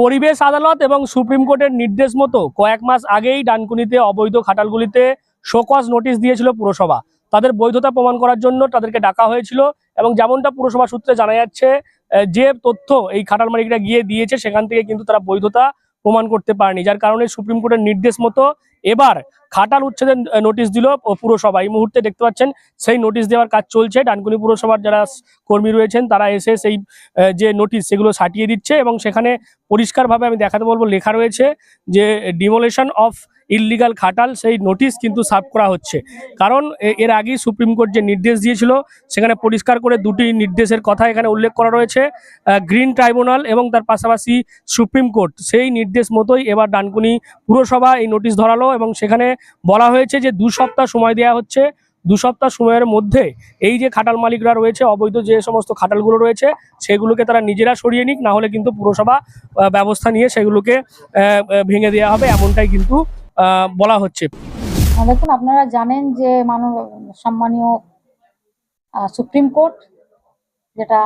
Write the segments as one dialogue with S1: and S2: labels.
S1: পরিবেশ আদালত এবং সুপ্রিম কোর্টের নির্দেশ মতো কয়েক মাস আগেই ডানকুনিতে অবৈধ খাটালগুলিতে শোকজ নোটিশ দিয়েছিল পুরসভা। তাদের বৈধতা প্রমাণ করার জন্য তাদেরকে ডাকা হয়েছিল এবং যেমনটা পুরসভা সূত্রে জানা যাচ্ছে যে তথ্য এই খাটাল মালিকরা গিয়ে দিয়েছে, সেখান থেকে কিন্তু তারা বৈধতা প্রমাণ করতে পারেনি। যার কারণে সুপ্রিম কোর্টের নির্দেশ মতো এবার খাটাল উচ্ছেদের নোটিশ দিল পুরসভা। এই মুহূর্তে দেখতে পাচ্ছেন সেই নোটিশ দেওয়ার কাজ চলছে। ডানকুনি পুরসভার যারা কর্মী রয়েছেন, তারা এসে সেই যে নোটিশ সেগুলো সাটিয়ে দিচ্ছে এবং সেখানে পরিষ্কারভাবে আমি দেখাতে বলব, লেখা রয়েছে যে ডিমোলেশন অফ ইললিগাল খাটাল, সেই নোটিশ কিন্তু সার্ভ করা হচ্ছে। কারণ এর আগেই সুপ্রিম কোর্ট যে নির্দেশ দিয়েছিল, সেখানে পরিষ্কার করে দুটি নির্দেশের কথা এখানে উল্লেখ করা রয়েছে গ্রিন ট্রাইব্যুনাল এবং তার পাশাপাশি সুপ্রিম কোর্ট সেই নির্দেশ মতোই এবার ডানকুনি পুরসভা এই নোটিশ ধরালো এবং সেখানে বলা হয়েছে যে দু সপ্তাহ সময় দেওয়া হচ্ছে। দু সপ্তাহ সময়ের মধ্যে এই যে খাটাল মালিকরা রয়েছে, অবৈধ যে সমস্ত খাটালগুলো রয়েছে, সেগুলোকে তারা নিজেরা সরিয়ে নিক, না হলে কিন্তু পুরসভা ব্যবস্থা নিয়ে সেগুলোকে ভেঙে দেওয়া হবে এমনটাই কিন্তু বলা হচ্ছে।
S2: দেখুন, আপনারা জানেন যে মানব, সম্মানীয় সুপ্রিম কোর্ট যেটা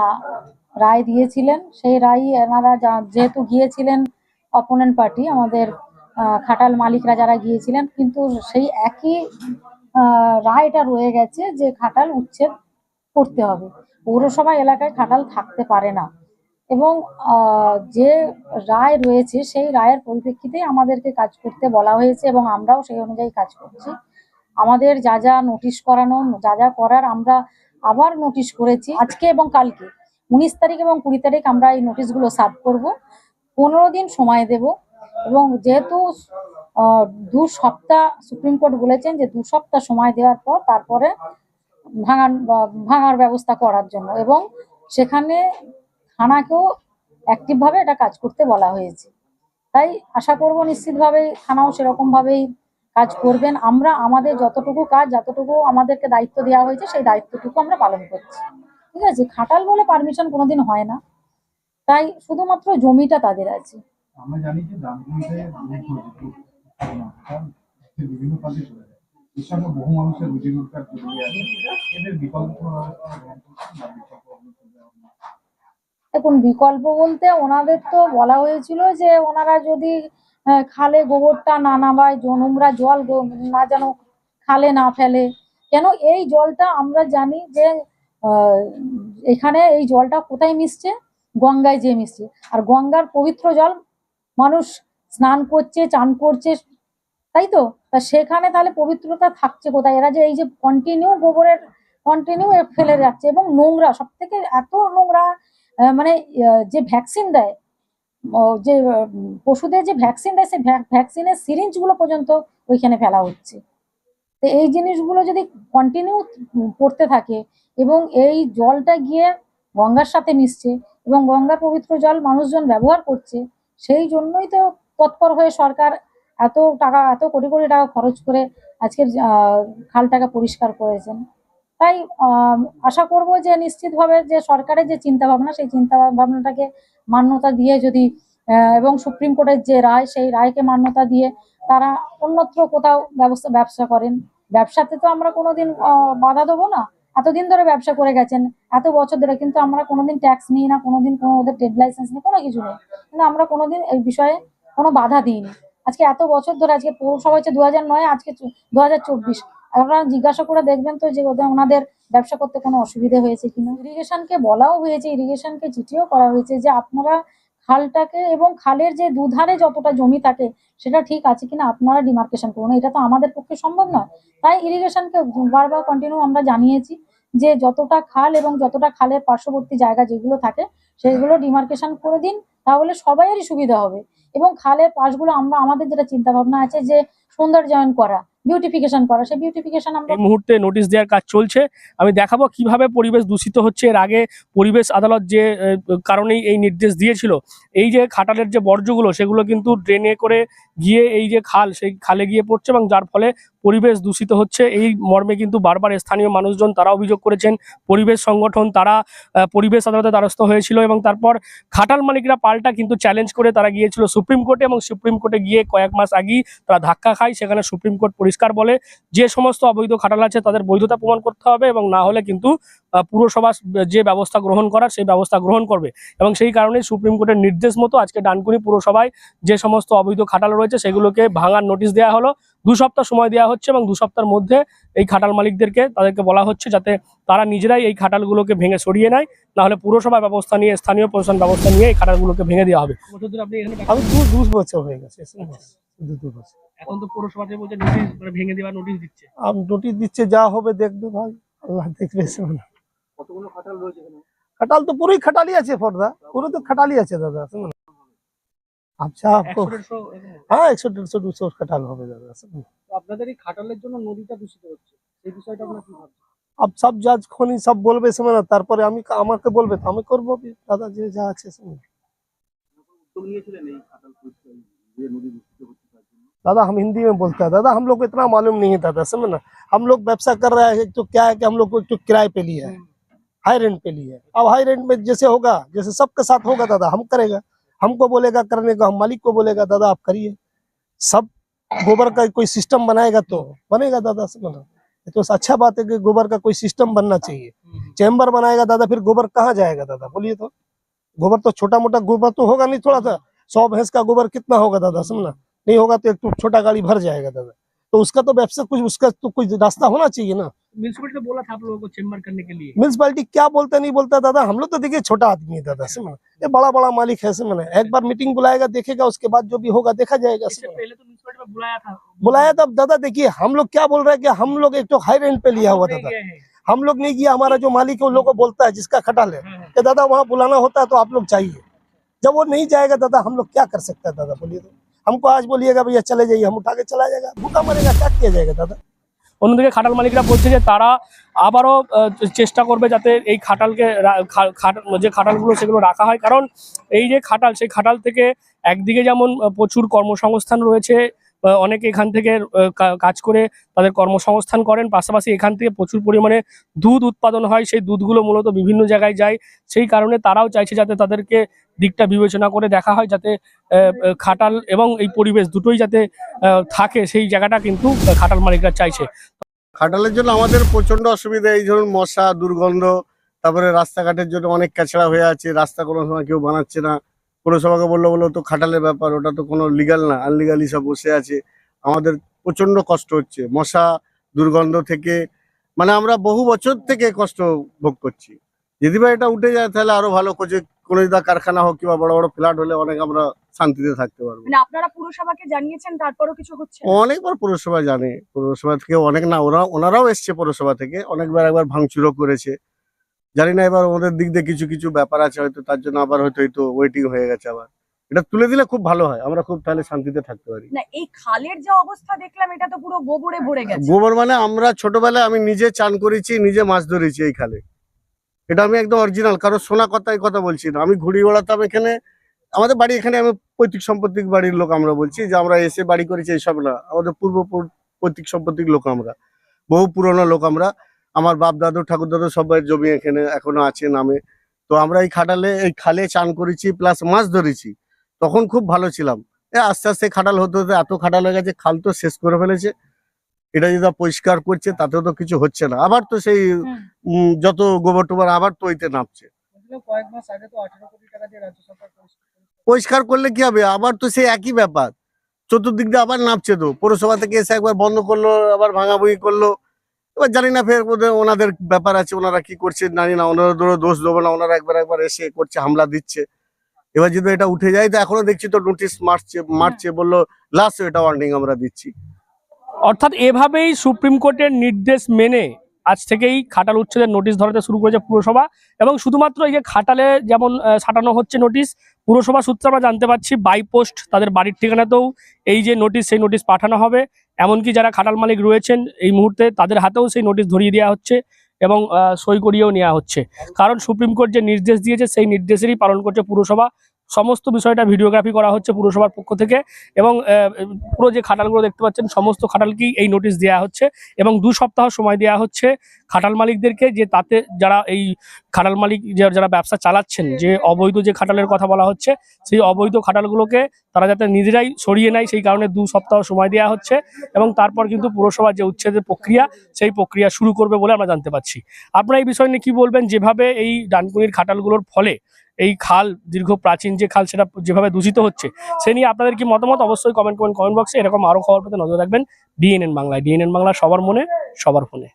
S2: রায় দিয়েছিলেন, সেই রায় এনারা যেহেতু গিয়েছিলেন অপোনেন্ট পার্টি আমাদের খাটাল মালিকরা যারা গিয়েছিলেন, কিন্তু সেই একই রায়টা রয়ে গেছে যে খাটাল উচ্ছেদ করতে হবে। পৌরসভা এলাকায় খাটাল থাকতে পারে না। এবং যে রায় রয়েছে, সেই রায়ের পরিপ্রেক্ষিতেই আমাদেরকে কাজ করতে বলা হয়েছে এবং আমরাও সেই অনুযায়ী কাজ করছি। আমাদের যা যা নোটিশ করানো, যা যা করার আমরা আবার নোটিশ করেছি আজকে এবং কালকে। উনিশ তারিখ এবং কুড়ি তারিখ আমরা এই নোটিশগুলো সার্ভ করব। পনেরো দিন সময় দেব এবং যেহেতু দু সপ্তাহ সুপ্রিম কোর্ট বলেছেন যে দু সপ্তাহ সময় দেওয়ার পর তারপরে ভাঙার ভাঙার ব্যবস্থা করার জন্য এবং সেখানে থানাকেও অ্যাক্টিভভাবে এটা কাজ করতে বলা হয়েছে। তাই আশা করব নিশ্চিতভাবে থানাও সেরকম ভাবেই কাজ করবেন। আমরা, আমাদের যতটুকু কাজ, যতটুকু আমাদেরকে দায়িত্ব দেওয়া হয়েছে, সেই দায়িত্বটুকু আমরা পালন করছি। ঠিক আছে? খাটাল বলে পারমিশন কোনোদিন হয় না। তাই শুধুমাত্র জমিটা তাদের আছে।
S3: আমরা জানি যে বিভিন্ন চলে যায়। এর সঙ্গে বহু মানুষের রুজি রোজগার আছে এদের বিকল্প
S2: দেখুন, বিকল্প বলতে ওনাদের তো বলা হয়েছিল যে ওনারা যদি খালে গোবরটা না নামায় নোংরা জল না যেন খালে না ফেলে। কেন এই জলটা আমরা জানি যে এখানে এই জলটা কোথায় মিশছে? গঙ্গায় যে মিশছে। আর গঙ্গার পবিত্র জল মানুষ স্নান করছে, চান করছে, তাই তো? তা সেখানে তাহলে পবিত্রতা থাকছে কোথায়? এরা যে এই যে কন্টিনিউ গোবরের কন্টিনিউ ফেলে যাচ্ছে এবং নোংরা সব থেকে এত নোংরা মানে যে ভ্যাকসিন দেয় যে পশুদের যে ভ্যাকসিন দেয় সেই ভ্যাকসিনের সিরিঞ্জগুলো পর্যন্ত ওইখানে ফেলা হচ্ছে। তো এই জিনিসগুলো যদি কন্টিনিউ পড়তে থাকে এবং এই জলটা গিয়ে গঙ্গার সাথে মিশছে এবং গঙ্গার পবিত্র জল মানুষজন ব্যবহার করছে সেই জন্যই তো তৎপর হয়ে সরকার এত টাকা, এত কোটি কোটি টাকা খরচ করে আজকের খালটাকে পরিষ্কার করেছেন। তাই আশা করব যে নিশ্চিতভাবে যে সরকারের যে চিন্তা ভাবনা সেই চিন্তা ভাবনাটাকে মান্যতা দিয়ে যদি এবং সুপ্রিম কোর্টের যে রায়, সেই রায়কে মান্যতা দিয়ে তারা অন্যত্র কোথাও ব্যবস্থা, ব্যবসা করেন। ব্যবসাতে তো আমরা কোনোদিন বাধা দেবো না। এতদিন ধরে ব্যবসা করে গেছেন, এত বছর ধরে, কিন্তু আমরা কোনোদিন ট্যাক্স নিই না, কোনোদিন কোনো ওদের ট্রেড লাইসেন্স নেই, কোনো কিছু নেই। কিন্তু আমরা কোনোদিন এই বিষয়ে কোনো বাধা দিইনি। আজকে এত বছর ধরে, আজকে পৌরসভা হচ্ছে দু হাজার নয়, আজকে দু হাজার চব্বিশ। আপনারা জিজ্ঞাসা করে দেখবেন তো যে ওদের ওনাদের ব্যবসা করতে কোনো অসুবিধে হয়েছে কিনা। ইরিগেশনকে বলাও হয়েছে, ইরিগেশনকে চিঠিও করা হয়েছে যে আপনারা খালটাকে এবং খালের যে দুধারে যতটা জমি থাকে, সেটা ঠিক আছে কিনা আপনারা ডিমার্কেশন করুন। এটা তো আমাদের পক্ষে সম্ভব নয়। তাই ইরিগেশনকে বারবার কন্টিনিউ আমরা জানিয়েছি। যে যতটা খাল এবং যতটা খালের পার্শ্ববর্তী জায়গা যেগুলো থাকে, সেগুলো ডিমার্কেশন করে দিন, তাহলে সবাইয়েরই সুবিধা হবে। এবং খালের পাশগুলো আমরা, আমাদের যেটা চিন্তা ভাবনা আছে যে সৌন্দর্যায়ন করা বিউটিফিকেশন করা। সেই বিউটিফিকেশন আমরা
S1: এই মুহূর্তে নোটিশ দেওয়ার কাজ চলছে। আমি দেখাবো কীভাবে পরিবেশ দূষিত হচ্ছে। এর আগে পরিবেশ আদালত যে কারণেই এই নির্দেশ দিয়েছিল, এই যে খাটালের যে বর্জ্যগুলো, সেগুলো কিন্তু ড্রেনে করে গিয়ে এই যে খাল, সেই খালে গিয়ে পড়ছে এবং যার ফলে পরিবেশ দূষিত হচ্ছে। এই মর্মে কিন্তু বারবার স্থানীয় মানুষজন তারা অভিযোগ করেছেন, পরিবেশ সংগঠন তারা পরিবেশ আদালতে দ্বারস্থ হয়েছিল এবং তারপর খাটাল মালিকরা পাল্টা কিন্তু চ্যালেঞ্জ করে তারা গিয়েছিল সুপ্রিম কোর্টে এবং সুপ্রিম কোর্টে গিয়ে কয়েক মাস আগেই তারা ধাক্কা খায়। সেখানে সুপ্রিম কোর্ট পরিষ্কার বলে যে সমস্ত অবৈধ খাটাল আছে তাদের বৈধতা প্রমাণ করতে হবে এবং না হলে কিন্তু আহ, পুরসভা যে ব্যবস্থা গ্রহণ করার সেই ব্যবস্থা গ্রহণ করবে। এবং সেই কারণে সুপ্রিম কোর্টের নির্দেশ মতো আজকে ডানকুনি পুরসভায় যে সমস্ত অবৈধ খাটাল রয়েছে সেগুলোকে ভাঙার নোটিশ দেওয়া হলো। দু সপ্তাহ সময় দেওয়া হচ্ছে এবং দু সপ্তাহের মধ্যে এই খাটাল মালিকদেরকে তাদেরকে বলা হচ্ছে যাতে তারা নিজেরাই এই খাটালগুলোকে ভেঙে সরিয়ে নেয়। না হলে পুরসভা ব্যবস্থা নিয়ে স্থানীয় প্রশাসন ব্যবস্থা নিয়ে এই খাটালগুলোকে ভেঙে দেওয়া হবে।
S4: আমি দু বছর হয়ে গেছে দু দু বছর।
S1: এখন তো পুরসভা থেকে বলছে নোটিশ মানে ভেঙে দেওয়ার নোটিশ দিচ্ছে।
S4: আমি নোটিশ দিচ্ছে যা হবে দেখবে ভাই। আল্লাহ দেখবে
S1: কতগুলো খাটাল রয়েছে এখানে?
S4: খাটাল তো পুরোই খাটালি আছে ফর্দা। পুরো তো খাটালি আছে দাদা আচ্ছা। হ্যাঁ একশো দেড়শো দুশো খাটাল হবে দাদা
S1: আপনাদের এই খাটালের জন্য নদীটা দূষিত হচ্ছে। সেই বিষয়টা আপনার কি ভাবছেন?
S4: আব সব জাজ খনি সব বলবে সময় না তারপরে আমি আমাকে বলবে তো আমি করব কি, দাদা যে যা আছে শুনুন
S1: উদ্যোগ নিয়েছিলেন এই খাটাল
S4: दादा, हम हिंदी में बोलते हैं। दादा, हम लोग को इतना मालूम नहीं है, दादा, समझ ना? हम लोग व्यवसाय कर रहे हैं तो क्या है कि हम लोग को एक तो किराए पे लिया है हाई रेंट पे लिया है। अब हाई रेंट में जैसे होगा, जैसे सबके साथ होगा, दादा, हम करेगा। हमको बोलेगा करने का, हम मालिक को बोलेगा, दादा, आप करिए। सब गोबर का कोई सिस्टम बनाएगा तो बनेगा, दादा, समझ ना? तो अच्छा बात है कि गोबर का कोई सिस्टम बनना चाहिए। चैम्बर बनाएगा, दादा, फिर गोबर कहाँ जाएगा, दादा, बोलिए तो। गोबर तो छोटा मोटा गोबर तो होगा नहीं थोड़ा सा सौ भैंस का गोबर कितना होगा, दादा समझना नहीं होगा तो एक तो छोटा गाड़ी भर जाएगा दादा तो उसका तो व्यवसाय कुछ उसका तो कुछ रास्ता होना चाहिए ना।
S1: म्यूनसिपलिटी ने बोला था आप लोगों को चेम्बर करने के लिए।
S4: म्यूनसिपालिटी क्या बोलता नहीं बोलता दादा? हम लोग तो देखिए छोटा आदमी है दादा समझ ये बड़ा बड़ा मालिक है समझ एक बार मीटिंग बुलाएगा देखेगा उसके बाद जो भी होगा देखा जाएगा
S1: पहले तो म्यूनसिपलिटी में बुलाया था।
S4: बुलाया तब दादा देखिए हम लोग क्या बोल रहे हैं कि हम लोग एक तो हाई रेंट पे लिया हुआ दादा। हम लोग नहीं किया हमारा जो मालिक है उन लोग को बोलता है जिसका खटाल है
S1: हाँ, हाँ।
S4: कि दादा वहाँ बुलाना होता है तो आप लोग चाहिए जब वो नहीं जाएगा दादा हम लोग क्या कर सकते हैं दादा बोलिए तो। हमको आज बोलिएगा भैया चले जाइए हम उठा के चला जाएगा भूखा मरेगा क्या किया जाएगा दादा
S1: অন্যদিকে খাটাল মালিকরা বলছে যে তারা আবারও আহ, চেষ্টা করবে যাতে এই খাটালকে রা- খা- খাট- যে খাটালগুলো সেগুলো রাখা হয় কারণ এই যে খাটাল সেই খাটাল থেকে একদিকে যেমন আহ, প্রচুর কর্মসংস্থান রয়েছে আহ, অনেকে এখান থেকে কাজ করে তাদের কর্মসংস্থান করেন। পাশাপাশি এখান থেকে প্রচুর পরিমাণে দুধ উৎপাদন হয়। সেই দুধগুলো মূলত বিভিন্ন জায়গায় যায়। সেই কারণে তারাও চাইছে যাতে তাদেরকে দিকটা বিবেচনা করে দেখা হয়, যাতে খাটাল এবং এই পরিবেশ দুটোই যাতে থাকে। সেই জায়গাটা কিন্তু খাটাল মালিকরা চাইছে।
S2: খাটালের জন্য আমাদের প্রচণ্ড অসুবিধা। এই ধরুন মশা, দুর্গন্ধ, তারপরে রাস্তাঘাটের জন্য অনেক কাছড়া হয়ে আছে। রাস্তা কোনো সময় কেউ বানাচ্ছে না। পৌরসভাকে বলল বলল তো খাটালের ব্যাপার ওটা তো কোনো লিগাল না আনলিগালি সব বসে আছে। আমাদের প্রচণ্ড কষ্ট হচ্ছে মশা দুর্গন্ধ থেকে মানে আমরা বহু বছর থেকে কষ্ট ভোগ করছি। যদি বা এটা উঠে যায় তাহলে আরও ভালো করছে কোনো যদি কারখানা হোক কিংবা বড় বড় ফ্ল্যাট হলে অনেক আমরা শান্তিতে থাকতে পারব।
S5: মানে আপনারা পুরসভাকে জানিয়েছেন তারপরও কিছু হচ্ছে?
S2: অনেকবার পৌরসভা জানে পৌরসভা থেকে অনেক না ওরা ওনারাও এসছে পৌরসভা থেকে অনেকবার একবার ভাঙচুরও করেছে। জানি না এবার ওদের দিক দিয়ে কিছু কিছু ব্যাপার আছে হয়তো তার জন্য আবার হয়তো এই তো ওয়েটিং হয়ে গেছে আবার। এটা তুলে দিলে খুব ভালো হয় আমরা খুব তাহলে শান্তিতে থাকতে পারি।
S5: না এই খালের যে অবস্থা দেখলাম এটা তো পুরো গোবরে ভরে গেছে।
S2: গোবর মানে আমরা ছোটবেলায় আমি নিজে চান করেছি নিজে মাছ ধরেছি এই খালে। এটা আমি একদম অরিজিনাল কারও শোনা কথাই কথা বলছি না। আমি ঘুড়ি ওড়াতাম এখানে আমাদের বাড়ি এখানে আমি পৈতৃক সম্পত্তিক বাড়ির লোক আমরা বলছি যে আমরা এসে বাড়ি করেছি এইসব না। আমাদের পূর্ব পৈতৃক সম্পত্তিক লোক আমরা বহু পুরনো লোক আমরা। আমার বাপ দাদু ঠাকুর দাদু সবাই জমি এখানে এখনও আছে নামে। তো আমরা এই খাটালে এই খালে চান করেছি প্লাস মাছ ধরেছি। তখন খুব ভালো ছিলাম। এ আস্তে আস্তে খাটাল হতে হতে এত খাটাল হয়ে গেছে খাল তো শেষ করে ফেলেছে। এটা যদি পরিষ্কার করছে তাতেও তো কিছু হচ্ছে না। আবার তো সেই যত গোবর টোবর আবার তো ওইতে নামছে। পরিষ্কার করলে কি হবে? আবার তো সেই একই ব্যাপার। চতুর্দিক দিয়ে আবার নামছে তো। পৌরসভা থেকে এসে একবার বন্ধ করল আবার ভাঙাভুঙি করল। এবার জানি না ফের ওনাদের ব্যাপার আছে, ওনারা কি করছে জানি না, ওনারা ধরো দোষ দেবো না, ওনারা একবার একবার এসে করছে, হামলা দিচ্ছে। এবার যদি এটা উঠে যায়, তো এখনও দেখছি তো নোটিশ মারছে মারছে, বলল লাস্ট এটা ওয়ার্নিং আমরা দিচ্ছি।
S1: অর্থাৎ এভাবেই সুপ্রিম কোর্টের নির্দেশ মেনে আজ থেকেই খাটাল উচ্ছেদের নোটিশ ধরাতে শুরু করেছে পুরসভা এবং শুধুমাত্র এই যে খাটালে যেমন সাটানো হচ্ছে নোটিশ পুরসভা সূত্রে আমরা জানতে পারছি বাই পোস্ট তাদের বাড়ির ঠিকানাতেও এই যে নোটিশ সেই নোটিশ পাঠানো হবে। এমনকি যারা খাটাল মালিক রয়েছেন এই মুহূর্তে তাদের হাতেও সেই নোটিশ ধরিয়ে দেওয়া হচ্ছে এবং সই করিয়েও নেওয়া হচ্ছে। কারণ সুপ্রিম কোর্ট যে নির্দেশ দিয়েছে, সেই নির্দেশেরই পালন করছে পুরসভা। সমস্ত বিষয়টা ভিডিওগ্রাফি করা হচ্ছে পুরসভার পক্ষ থেকে এবং পুরো যে খাটালগুলো দেখতে পাচ্ছেন, সমস্ত খাটালকেই এই নোটিশ দেওয়া হচ্ছে এবং দু সপ্তাহ সময় দেওয়া হচ্ছে। খাটাল মালিকদেরকে যে তাতে যারা এই খাটাল মালিক যারা ব্যবসা চালাচ্ছেন যে অবৈধ যে খাটালের কথা বলা হচ্ছে সেই অবৈধ খাটালগুলোকে তারা যাতে নিজেরাই সরিয়ে নেয় সেই কারণে দু সপ্তাহ সময় দেওয়া হচ্ছে এবং তারপর কিন্তু পুরসভার যে উচ্ছেদের প্রক্রিয়া সেই প্রক্রিয়া শুরু করবে বলে আমরা জানতে পারছি। আপনারা এই বিষয় নিয়ে কী বলবেন? যেভাবে এই ডানকুনির খাটালগুলোর ফলে এই খাল দীর্ঘ প্রাচীন যে খাল সেটা যেভাবে দূষিত হচ্ছে সে নিয়ে আপনাদের কি মতামত? অবশ্যই কমেন্ট করবেন কমেন্ট বক্সে এরকম আরও খবর পেতে নজর রাখবেন। ডিএনএন বাংলায় ডিএনএন বাংলা সবার মনে সবার ফোনে।